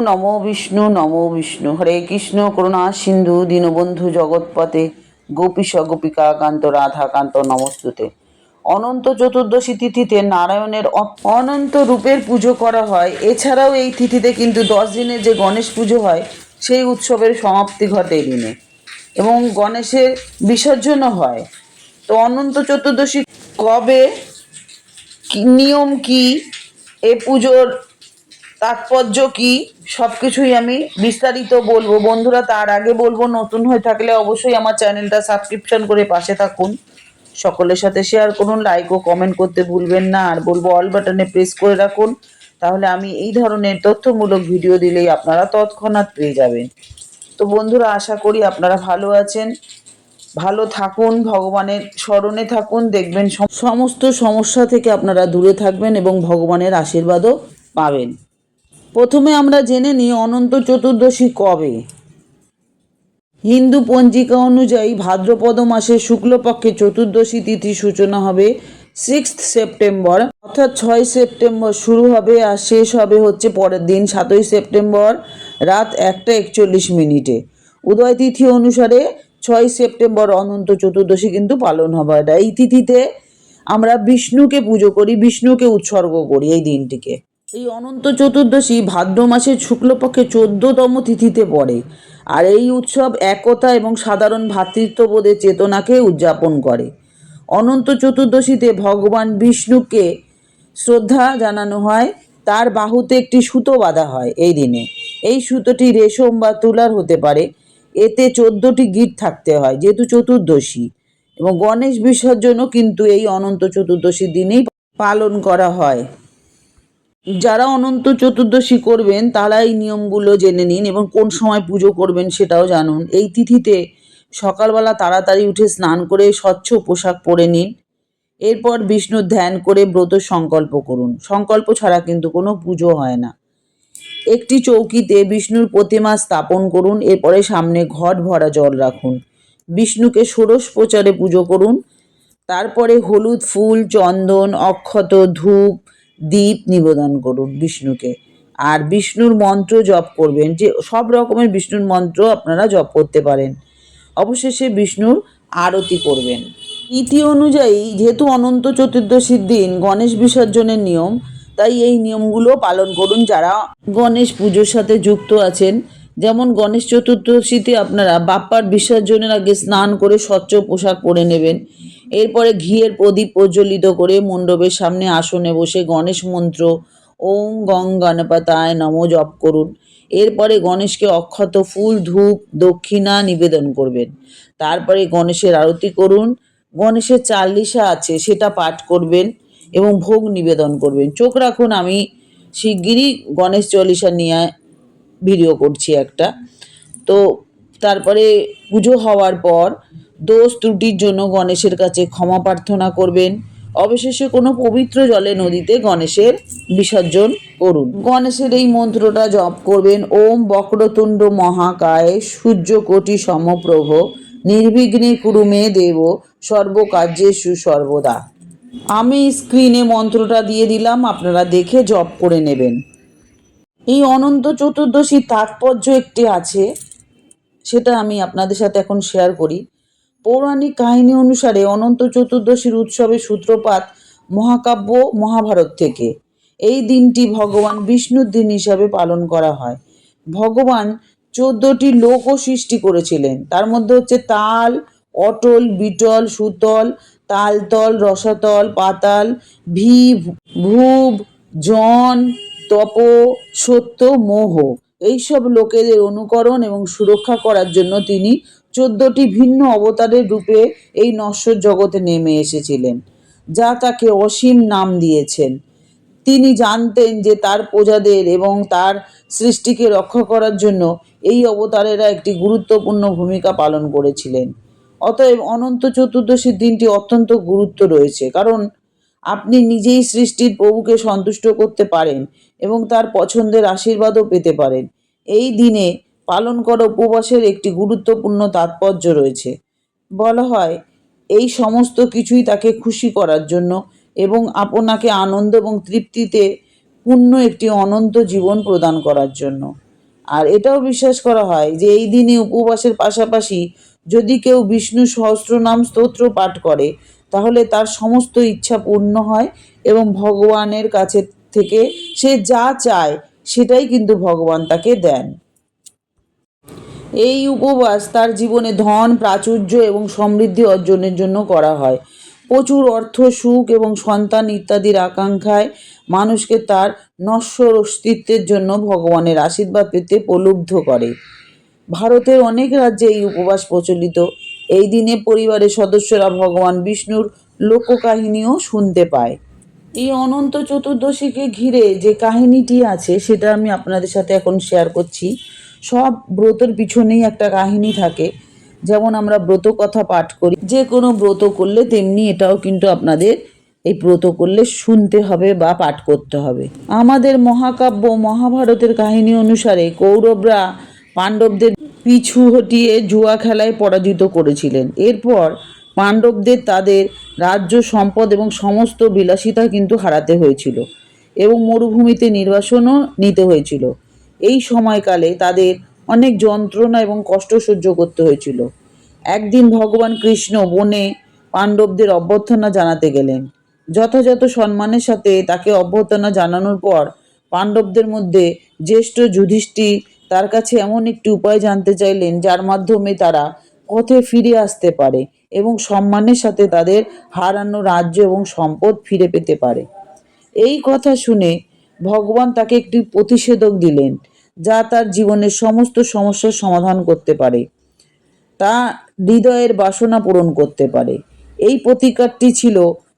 নমো বিষ্ণু নমো বিষ্ণু। হরে কৃষ্ণ, করুণা, সিন্ধু, দীনবন্ধু জগৎপতে গোপীশ, গোপিকা, কান্ত রাধাকান্ত নমস্তুতে। অনন্ত চতুর্দশী তিথিতে নারায়ণের অনন্ত রূপের পুজো করা হয়। এছাড়াও এই তিথিতে কিন্তু দশ দিনের যে গণেশ পুজো হয়, সেই উৎসবের সমাপ্তি ঘটে এই দিনে। এবং গণেশের বিসর্জনও হয়। তো অনন্ত চতুর্দশী কবে? নিয়ম কি? এ পুজোর তাৎপর্য কি? সব কিছুই আমি বিস্তারিত বলব। বন্ধুরা, তার আগে বলব, নতুন হয়ে থাকলে অবশ্যই আমার চ্যানেলটা সাবস্ক্রিপশন করে পাশে থাকুন। সকলের সাথে শেয়ার করুন লাইক ও কমেন্ট করতে ভুলবেন না। আর বলব অল বাটনে প্রেস করে রাখুন, তাহলে আমি এই ধরনের তথ্যমূলক ভিডিও দিলেই আপনারা তৎক্ষণাৎ পেয়ে যাবেন। তো বন্ধুরা, আশা করি আপনারা ভালো আছেন। ভালো থাকুন, ভগবানের স্মরণে থাকুন, দেখবেন সমস্ত সমস্যা থেকে আপনারা দূরে থাকবেন এবং ভগবানের আশীর্বাদও পাবেন। প্রথমে আমরা জেনে নিই অনন্ত চতুর্দশী কবে। হিন্দু পঞ্জিকা অনুযায়ী ভাদ্রপদ মাসের শুক্লপক্ষে চতুর্দশী তিথি সূচনা হবে সিক্স সেপ্টেম্বর, অর্থাৎ ছয় সেপ্টেম্বর শুরু হবে আর শেষ হবে হচ্ছে পরের দিন সাতই সেপ্টেম্বর, রাত একটা একচল্লিশ মিনিটে। উদয় তিথি অনুসারে ছয় সেপ্টেম্বর অনন্ত চতুর্দশী কিন্তু পালন হবে। এটা এই তিথিতে আমরা বিষ্ণুকে পুজো করি, বিষ্ণুকে উৎসর্গ করি এই দিনটিকে। এই অনন্ত চতুর্দশী ভাদ্র মাসের শুক্লপক্ষে চোদ্দতম তিথিতে পড়ে। আর এই উৎসব একতা এবং সাধারণ ভ্রাতৃত্ববোধের চেতনাকে উদযাপন করে। অনন্ত চতুর্দশীতে ভগবান বিষ্ণুকে শ্রদ্ধা জানানো হয়। তার বাহুতে একটি সুতো বাঁধা হয় এই দিনে। এই সুতোটি রেশম বা তুলার হতে পারে। এতে চোদ্দটি গিট থাকতে হয়, যেহেতু চতুর্দশী। এবং গণেশ বিসর্জনও কিন্তু এই অনন্ত চতুর্দশীর দিনেই পালন করা হয়। যারা অনন্ত চতুর্দশী করবেন তারা এই নিয়মগুলো জেনে নিন এবং কোন সময় পুজো করবেন সেটাও জানুন। এই তিথিতে সকালবেলা তাড়াতাড়ি উঠে স্নান করে স্বচ্ছ পোশাক পরে নিন। এরপর বিষ্ণুর ধ্যান করে ব্রত সংকল্প করুন। সংকল্প ছাড়া কিন্তু কোনো পুজো হয় না। একটি চৌকিতে বিষ্ণুর প্রতিমা স্থাপন করুন, এরপরে সামনে ঘট ভরা জল রাখুন। বিষ্ণুকে ষোড়শ প্রচারে পুজো করুন। তারপরে হলুদ ফুল, চন্দন, অক্ষত, ধূপ দীপ নিবেদন করুন বিষ্ণুকে। আর বিষ্ণুর মন্ত্র জপ করবেন যে সব রকমের বিষ্ণুর মন্ত্র আপনারা জপ করতে পারেন। অবশেষে বিষ্ণুর আরতি করবেন। নীতি অনুযায়ী যেহেতু অনন্ত চতুর্দশীর দিন গণেশ বিসর্জনের নিয়ম, তাই এই নিয়মগুলো পালন করুন যারা গণেশ পুজোর সাথে যুক্ত আছেন। যেমন গণেশ চতুর্দশীতে আপনারা বাপ্পার বিসর্জনের আগে স্নান করে স্বচ্ছ পোশাক পরে নেবেন। এরপরে ঘিয়ের প্রদীপ প্রজ্বলিত করে মণ্ডপের সামনে আসনে বসে গণেশ মন্ত্র, ওম গং গণপতায় নম জপ করুন। এরপরে গণেশকে অক্ষত ফুল, ধূপ, দক্ষিণা নিবেদন করবেন। তারপরে গণেশের আরতি করুন। গণেশের চাল্লিশা আছে, সেটা পাঠ করবেন এবং ভোগ নিবেদন করবেন। চোখ রাখুন, আমি শিগগিরই গণেশ চল্লিশা নিয়ে ভিডিও করছি একটা। তো তারপরে পুজো হওয়ার পর দোষ ত্রুটির জন্য গণেশের কাছে ক্ষমা প্রার্থনা করবেন। অবশেষে কোনো পবিত্র জলে নদীতে গণেশের বিসর্জন করুন। গণেশের এই মন্ত্রটা জপ করবেন, ওম বক্রতুণ্ড মহাকায়, সূর্যকোটি সমপ্রভ, নির্বিঘ্নে কুরুমে দেব, সর্বকার্যে সুসর্বদা। আমি স্ক্রিনে মন্ত্রটা দিয়ে দিলাম, আপনারা দেখে জপ করে নেবেন। এই অনন্ত চতুর্দশীর তাৎপর্য একটি আছে, সেটা আমি আপনাদের সাথে এখন শেয়ার করি। পৌরাণিক কাহিনী অনুসারে অনন্ত চতুর্দশীর উৎসবের সূত্রপাত মহাকাব্য মহাভারত থেকে। এই দিনটি ভগবান বিষ্ণুর দিন হিসাবে পালন করা হয়। ভগবান চোদ্দটি লোকও সৃষ্টি করেছিলেন। তার মধ্যে হচ্ছে তাল, অটল, বিটল, সুতল, তালতল, রসাতল, পাতাল, ভি, ভুব, জন তপ, সত্য, মোহ এইসব লোকেদের অনুকরণ এবং সুরক্ষা করার জন্য তিনি চোদ্দটি ভিন্ন অবতারের রূপে এই নশ্বর জগতে নেমে এসেছিলেন, যা তাকে অসীম নাম দিয়েছেন। তিনি জানতেন যে তার প্রজাদের এবং তার সৃষ্টিকে রক্ষা করার জন্য এই অবতারেরা একটি গুরুত্বপূর্ণ ভূমিকা পালন করেছিলেন। অতএব অনন্ত চতুর্দশীর দিনটি অত্যন্ত গুরুত্ব রয়েছে, কারণ আপনি নিজেই সৃষ্টির প্রভুকে সন্তুষ্ট করতে পারেন এবং তার পছন্দের আশীর্বাদও পেতে পারেন। এই দিনে পালন করা উপবাসের একটি গুরুত্বপূর্ণ তাৎপর্য রয়েছে। বলা হয়, এই সমস্ত কিছুই তাকে খুশি করার জন্য এবং আপনাকে আনন্দ এবং তৃপ্তিতে পূর্ণ একটি অনন্ত জীবন প্রদান করার জন্য। আর এটাও বিশ্বাস করা হয় যে এই দিনে উপবাসের পাশাপাশি যদি কেউ বিষ্ণু সহস্রনাম স্তোত্র পাঠ করে তাহলে তার সমস্ত ইচ্ছা পূর্ণ হয় এবং ভগবানের কাছে থেকে সে যা চায় সেটাই কিন্তু ভগবান তাকে দেন। এই উপবাস তার জীবনে ধন, প্রাচুর্য এবং সমৃদ্ধি অর্জনের জন্য করা হয়। প্রচুর অর্থ, সুখ এবং সন্তান ইত্যাদির আকাঙ্ক্ষায় মানুষকে তার নশ্বর অস্তিত্বের জন্য ভগবানের আশীর্বাদ পেতে প্রলুব্ধ করে। ভারতের অনেক রাজ্যে এই উপবাস প্রচলিত। এই দিনে পরিবারের সদস্যরা ভগবান বিষ্ণুর লোককাহিনীও শুনতে পায়। এই অনন্ত চতুর্দশীকে ঘিরে যে কাহিনীটি আছে, সেটা আমি আপনাদের সাথে এখন শেয়ার করছি। সব ব্রতের পিছনেই একটা কাহিনী থাকে। যেমন আমরা ব্রত কথা পাঠ করি, যে কোনো ব্রত করলে তেমনি এটাও কিন্তু আপনাদের এই ব্রত করলে শুনতে হবে বা পাঠ করতে হবে। আমাদের মহাকাব্য, মহাভারতের কাহিনী অনুসারে কৌরবরা পাণ্ডবদের পিছু হটিয়ে জুয়া খেলায় পরাজিত করেছিলেন। এরপর পাণ্ডবদের তাদের রাজ্য সম্পদ এবং সমস্ত বিলাসিতা কিন্তু হারাতে হয়েছিল এবং মরুভূমিতে নির্বাসনও নিতে হয়েছিল। এই সময়কালে তাদের অনেক যন্ত্রণা এবং কষ্ট সহ্য করতে হয়েছিল। একদিন ভগবান কৃষ্ণ বনে পাণ্ডবদের অভ্যর্থনা জানাতে গেলেন। যথাযথ সম্মানের সাথে তাকে অভ্যর্থনা জানানোর পর পাণ্ডবদের মধ্যে জ্যেষ্ঠ যুধিষ্ঠির তার কাছে এমন একটি উপায় জানতে চাইলেন যার মাধ্যমে তারা পথে ফিরে আসতে পারে এবং সম্মানের সাথে তাদের হারানো রাজ্য এবং সম্পদ ফিরে পেতে পারে। এই কথা শুনে ভগবান তাকে একটি প্রতিষেধক দিলেন, যা তার জীবনের সমস্ত সমস্যার সমাধান করতে পারে। তা হৃদয়ের বাসনা পূরণ করতে পারে। এই প্রতিকারটি ছিল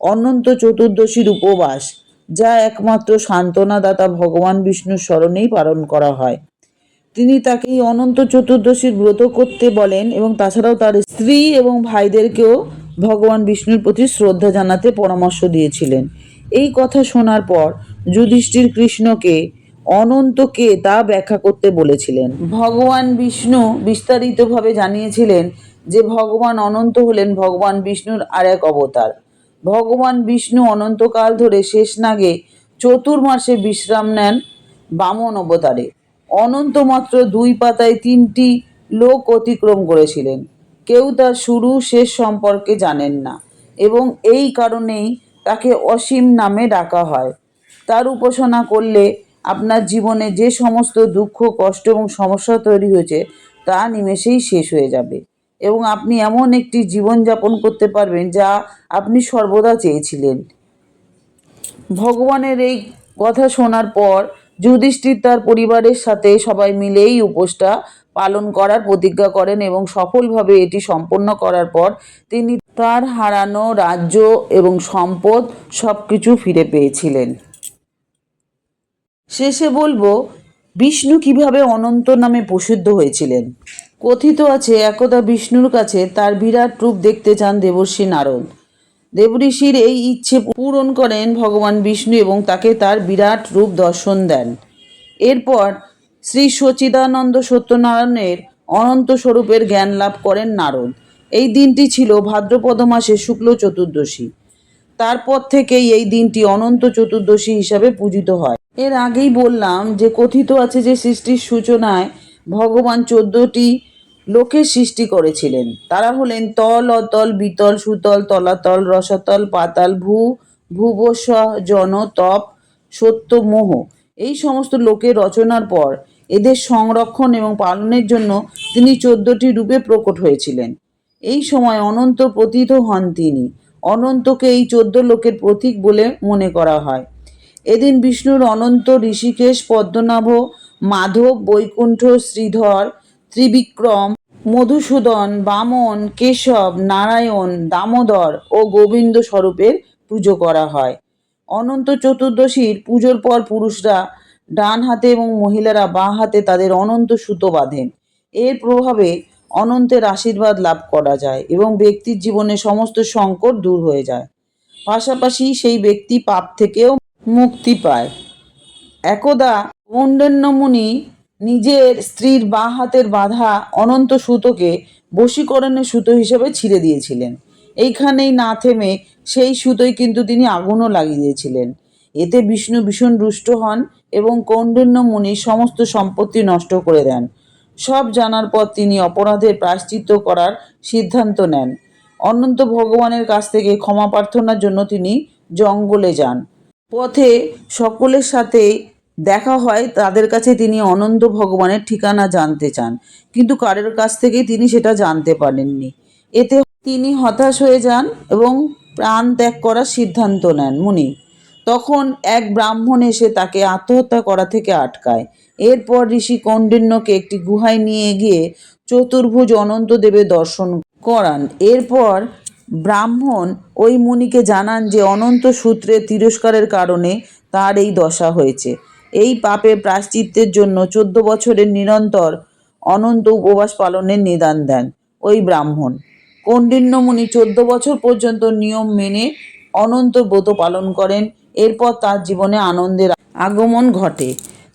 অনন্ত চতুর্দশীর উপবাস, যা একমাত্র সান্ত্বনাদাতা ভগবান বিষ্ণুর স্মরণেই পালন করা হয়। তিনি তাকে এই অনন্ত চতুর্দশীর ব্রত করতে বলেন এবং তাছাড়াও তার স্ত্রী এবং ভাইদেরকেও ভগবান বিষ্ণুর প্রতি শ্রদ্ধা জানাতে পরামর্শ দিয়েছিলেন। এই কথা শোনার পর যুধিষ্ঠির কৃষ্ণকে অনন্তকে তা ব্যাখ্যা করতে বলেছিলেন। ভগবান বিষ্ণু বিস্তারিতভাবে জানিয়েছিলেন যে ভগবান অনন্ত হলেন ভগবান বিষ্ণুর আর এক অবতার। ভগবান বিষ্ণু অনন্তকাল ধরে শেষ নাগে চতুর্মাসে বিশ্রাম নেন বামন অবতারে। অনন্ত মাত্র দুই পাতায় তিনটি লোক অতিক্রম করেছিলেন। কেউ তার শুরু শেষ সম্পর্কে জানেন না এবং এই কারণেই তাকে অসীম নামে ডাকা হয়। তার উপাসনা করলে আপনার জীবনে যে সমস্ত দুঃখ, কষ্ট এবং সমস্যা তৈরি হয়েছে তা নিমেষেই শেষ হয়ে যাবে এবং আপনি এমন একটি জীবনযাপন করতে পারবেন যা আপনি সর্বদা চেয়েছিলেন। ভগবানের এই কথা শোনার পর যুধিষ্ঠির তার পরিবারের সাথে সবাই মিলেই উপোসটা পালন করার প্রতিজ্ঞা করেন এবং সফলভাবে এটি সম্পন্ন করার পর তিনি তার হারানো রাজ্য এবং সম্পদ সব কিছু ফিরে পেয়েছিলেন। শেষে বলব, বিষ্ণু কীভাবে অনন্ত নামে প্রসিদ্ধ হয়েছিলেন? কথিত আছে, একদা বিষ্ণুর কাছে তার বিরাট রূপ দেখতে চান দেবর্ষী নারদ। দেবঋষির এই ইচ্ছে পূরণ করেন ভগবান বিষ্ণু এবং তাকে তার বিরাট রূপ দর্শন দেন। এরপর শ্রী সচিদানন্দ সত্যনারায়ণের অনন্ত স্বরূপের জ্ঞান লাভ করেন নারদ। এই দিনটি ছিল ভাদ্রপদ মাসে শুক্ল চতুর্দশী। তারপর থেকেই এই দিনটি অনন্ত চতুর্দশী হিসাবে পূজিত হয়। এর আগেই বললাম যে কথিত আছে যে সৃষ্টির সূচনায় ভগবান চোদ্দটি লোকের সৃষ্টি করেছিলেন। তারা হলেন তল, অতল, বিতল, সুতল, তলাতল, রসাতল, পাতাল, ভূ ভুবস জন, তপ, সত্য, মোহ। এই সমস্ত লোকের রচনার পর এদের সংরক্ষণ এবং পালনের জন্য তিনি চোদ্দটি রূপে প্রকট হয়েছিলেন। এই সময় অনন্ত প্রতীত হন তিনি। অনন্তকে এই চোদ্দ লোকের প্রতীক বলে মনে করা হয়। এদিন বিষ্ণুর অনন্ত ঋষিকেশ, পদ্মনাভ, মাধব, বৈকুণ্ঠ, শ্রীধর, ত্রিবিক্রম মধুসূদন, বামন, কেশব, নারায়ণ, দামোদর ও গোবিন্দ স্বরূপের পুজো করা হয়। অনন্ত চতুর্দশীর পুজোর পর পুরুষরা ডান হাতে এবং মহিলারা বাঁ হাতে তাদের অনন্ত সুতো বাঁধেন। এর প্রভাবে অনন্তের আশীর্বাদ লাভ করা যায় এবং ব্যক্তির জীবনে সমস্ত সংকট দূর হয়ে যায়। পাশাপাশি সেই ব্যক্তি পাপ থেকেও মুক্তি পায়। একদা কৌন্ডন্যমুনি নিজের স্ত্রীর বাঁ হাতের বাঁধা অনন্ত সুতোকে বশীকরণের সুতো হিসেবে ছিঁড়ে দিয়েছিলেন। এইখানেই না থেমে সেই সুতোয় কিন্তু তিনি আগুনও লাগিয়ে দিয়েছিলেন। এতে বিষ্ণু ভীষণ রুষ্ট হন এবং কৌন্ডিন্য মুনির সমস্ত সম্পত্তি নষ্ট করে দেন। সব জানার পর তিনি অপরাধের প্রায়শ্চিত্ত করার সিদ্ধান্ত নেন। অনন্ত ভগবানের কাছ থেকে ক্ষমা প্রার্থনার জন্য তিনি জঙ্গলে যান। পথে সকলের সাথে দেখা হয় তাদের কাছে তিনি অনন্ত ভগবানের ঠিকানা জানতে চান, কিন্তু কারোর কাছ থেকেই তিনি সেটা জানতে পারেননি। এতে তিনি হতাশ হয়ে যান এবং প্রাণ ত্যাগ করার সিদ্ধান্ত নেন মুনি। তখন এক ব্রাহ্মণ এসে তাকে আত্মহত্যা করা থেকে আটকায়। এরপর ঋষি কৌন্ডিন্যকে একটি গুহায় নিয়ে গিয়ে চতুর্ভুজ অনন্ত দেবের দর্শন করান। এরপর ব্রাহ্মণ ওই মুনিকে জানান যে অনন্ত সূত্রের তিরস্কারের কারণে তার এই দশা হয়েছে। এই পাপের প্রায়শ্চিত্তের জন্য চোদ্দ বছরের নিরন্তর অনন্ত উপবাস পালনের নিদান দেন ওই ব্রাহ্মণ। কৌণ্ডিন্যমুনি চোদ্দ বছর পর্যন্ত নিয়ম মেনে অনন্ত ব্রত পালন করেন, এরপর তার জীবনে আনন্দের আগমন ঘটে।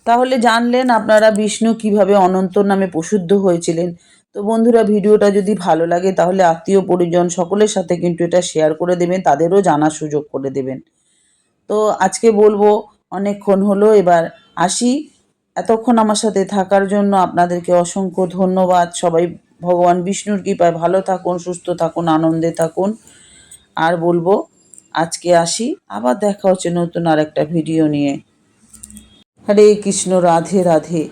তাহলে জানলেন আপনারা বিষ্ণু কীভাবে অনন্ত নামে প্রসিদ্ধ হয়েছিলেন। তো বন্ধুরা, ভিডিওটা যদি ভালো লাগে তাহলে আত্মীয় পরিজন সকলের সাথে কিন্তু এটা শেয়ার করে দেবেন, তাদেরও জানার সুযোগ করে দেবেন। তো আজকে বলব অনেকক্ষণ হলো, এবার আসি। এতক্ষণ আমার সাথে থাকার জন্য আপনাদেরকে অসংখ্য ধন্যবাদ। সবাই ভগবান বিষ্ণুর কৃপায় ভালো থাকুন, সুস্থ থাকুন, আনন্দে থাকুন। আর বলব, আজকে আসি। আবার দেখা হচ্ছে নতুন আর একটা ভিডিও নিয়ে। হরে কৃষ্ণ, রাধে রাধে।